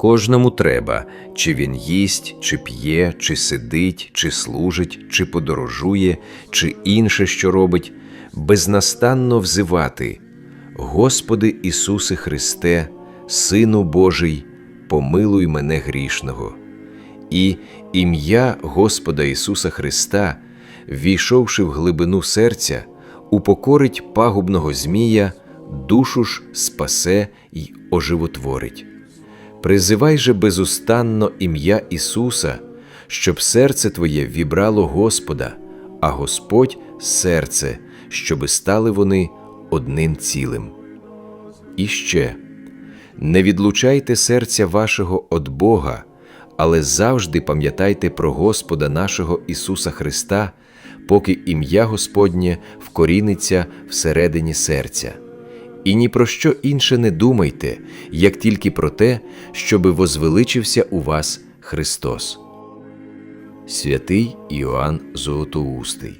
Кожному треба, чи він їсть, чи п'є, чи сидить, чи служить, чи подорожує, чи інше, що робить, безнастанно взивати: Господи Ісусе Христе, Сину Божий, помилуй мене грішного. І ім'я Господа Ісуса Христа, війшовши в глибину серця, упокорить пагубного Змія, душу ж спасе й оживотворить. Призивай же безустанно ім'я Ісуса, щоб серце твоє вібрало Господа, а Господь серце, щоби стали вони одним цілим. І ще не відлучайте серця вашого від Бога, але завжди пам'ятайте про Господа нашого Ісуса Христа, поки ім'я Господнє вкоріниться всередині серця. І ні про що інше не думайте, як тільки про те, щоби возвеличився у вас Христос. Святий Іоанн Золотоустий